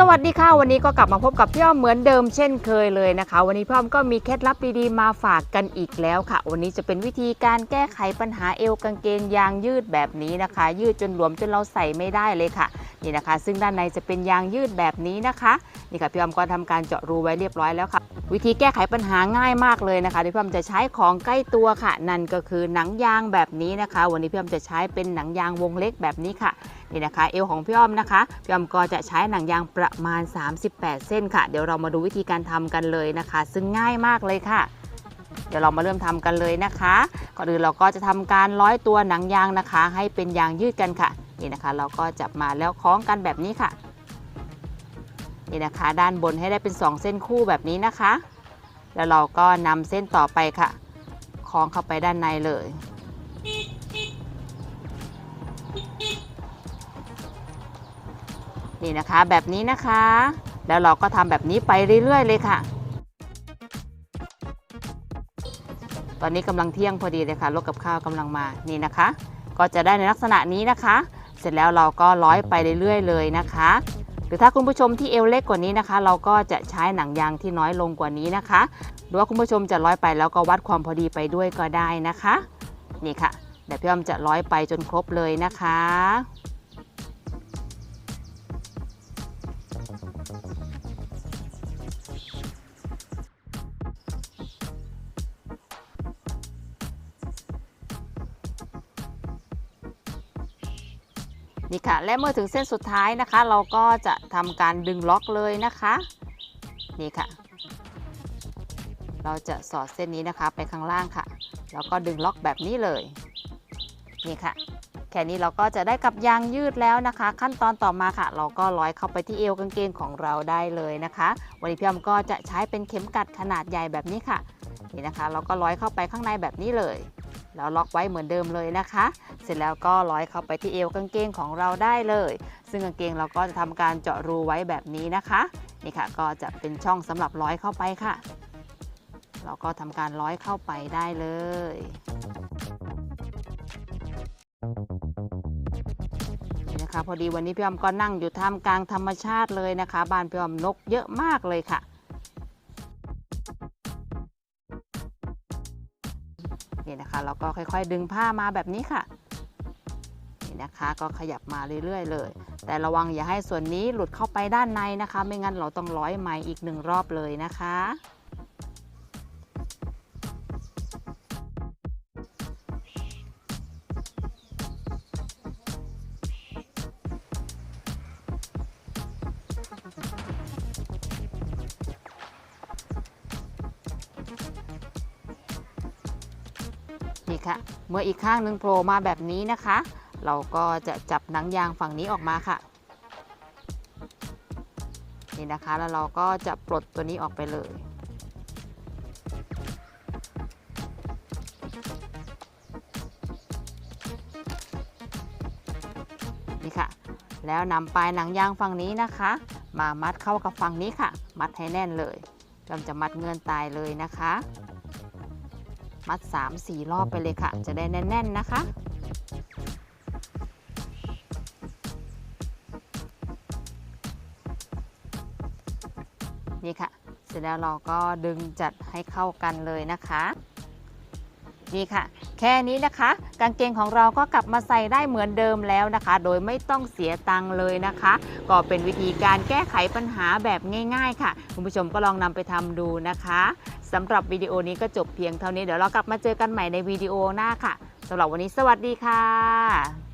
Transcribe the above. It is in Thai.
สวัสดีค่ะวันนี้ก็กลับมาพบกับพี่อ้อมเหมือนเดิมเช่นเคยเลยนะคะ วันนี้พี่อ้อมก็มีเคล็ดลับดีๆมาฝากกันอีกแล้วค่ะ วันนี้จะเป็นวิธีการแก้ไขปัญหาเอวกางเกงยางยืดแบบนี้นะคะ ยืดจนหลวมจนเราใส่ไม่ได้เลยค่ะนี่นะคะ ซึ่งด้านในจะเป็นยางยืดแบบนี้นะคะนี่ค่ะพี่อ้อมก็ทำการเจาะรูไว้เรียบร้อยแล้วค่ะ วิธีแก้ไขปัญหาง่ายมากเลยนะคะที่พี่อ้อมจะใช้ของใกล้ตัวค่ะ นั่นก็คือหนังยางแบบนี้นะคะ วันนี้พี่อ้อมจะใช้เป็นหนังยางวงเล็กแบบนี้ค่ะนี่นะคะ เอวของพี่อ้อมนะคะพี่อ้อมก็จะใช้หนังยางประมาณ 38 เส้นค่ะ เดี๋ยวเรามาดูวิธีการทำกันเลยนะคะ ซึ่งง่ายมากเลยค่ะ เดี๋ยวเรามาเริ่มทำกันเลยนะคะก่อนอื่นเราก็จะทำการร้อยตัวหนังยางนะคะ ให้เป็นยางยืดกันค่ะนี่นะคะ เราก็จับมาแล้วคล้องกันแบบนี้ค่ะ นี่นะคะ ด้านบนให้ได้เป็น 2 เส้นคู่แบบนี้นะคะ แล้วเราก็นำเส้นต่อไปค่ะคล้องเข้าไปด้านในเลย นี่นะคะแบบนี้นะคะ แล้วเราก็ทำแบบนี้ไปเรื่อยๆเลยค่ะ ตอนนี้กำลังเที่ยงพอดีเลยค่ะรถกับข้าวกำลังมานี่นะคะ ก็จะได้ในลักษณะนี้นะคะ เสร็จแล้วเราก็ร้อยไปเรื่อยๆเลยนะคะ หรือถ้าคุณผู้ชมที่เอวเล็กกว่านี้นะคะ เราก็จะใช้หนังยางที่น้อยลงกว่านี้นะคะ หรือว่าคุณผู้ชมจะร้อยไปแล้วก็วัดความพอดีไปด้วยก็ได้นะคะ นี่ค่ะเดี๋ยวพี่อ้อมจะร้อยไปจนครบเลยนะคะ นี่ค่ะ และเมื่อถึงเส้นสุดท้ายนะคะ เราก็จะทำการดึงล็อกเลยนะคะ นี่ค่ะ เราจะสอดเส้นนี้นะคะไปข้างล่างค่ะ แล้วก็ดึงล็อกแบบนี้เลย นี่ค่ะ แค่นี้เราก็จะได้กับยางยืดแล้วนะคะ ขั้นตอนต่อมาค่ะ เราก็ร้อยเข้าไปที่เอวกางเกงของเราได้เลยนะคะ วันนี้พี่อมก็จะใช้เป็นเข็มกัดขนาดใหญ่แบบนี้ค่ะ นี่นะคะ เราก็ร้อยเข้าไปข้างในแบบนี้เลย แล้วล็อกไว้เหมือนเดิมเลยนะคะ เสร็จแล้วก็ร้อยเข้าไปที่เอวกางเกงของเราได้เลย ซึ่งกางเกงเราก็จะทำการเจาะรูไว้แบบนี้นะคะนี่ค่ะก็จะเป็นช่องสำหรับร้อยเข้าไปค่ะ เราก็ทำการร้อยเข้าไปได้เลยนี่นะคะพอดีวันนี้พี่ออมก็นั่งอยู่ท่ามกลางธรรมชาติเลยนะคะ บ้านพี่ออมนกเยอะมากเลยค่ะ นี่นะคะแล้วก็ค่อยๆ ดึงผ้ามาแบบนี้ค่ะนี่นะคะก็ขยับมาเรื่อยๆ เลย แต่ระวังอย่าให้ส่วนนี้หลุดเข้าไปด้านในนะคะ ไม่งั้นเราต้องร้อยไหมอีกหนึ่งรอบเลยนะคะ นี่ค่ะ เมื่ออีกข้างหนึ่งโผล่มาแบบนี้นะคะ เราก็จะจับหนังยางฝั่งนี้ออกมาค่ะ นี่นะคะแล้วเราก็จะปลดตัวนี้ออกไปเลยนี่ค่ะ แล้วนำปลายหนังยางฝั่งนี้นะคะ มามัดเข้ากับฝั่งนี้ค่ะ มัดให้แน่นเลยเราจะมัดเงื่อนตายเลยนะคะ มัด 3-4 รอบไปเลยค่ะ จะได้แน่น ๆ นะคะนี่ค่ะ เสร็จแล้วเราก็ดึงจัดให้เข้ากันเลยนะคะ นี่ค่ะ แค่นี้นะคะ กางเกงของเราก็กลับมาใส่ได้เหมือนเดิมแล้วนะคะ โดยไม่ต้องเสียตังค์เลยนะคะ ก็เป็นวิธีการแก้ไขปัญหาแบบง่าย ๆ ค่ะ คุณผู้ชมก็ลองนำไปทำดูนะคะสำหรับวิดีโอนี้ก็จบเพียงเท่านี้เดี๋ยวเรากลับมาเจอกันใหม่ในวิดีโอหน้าค่ะสำหรับวันนี้สวัสดีค่ะ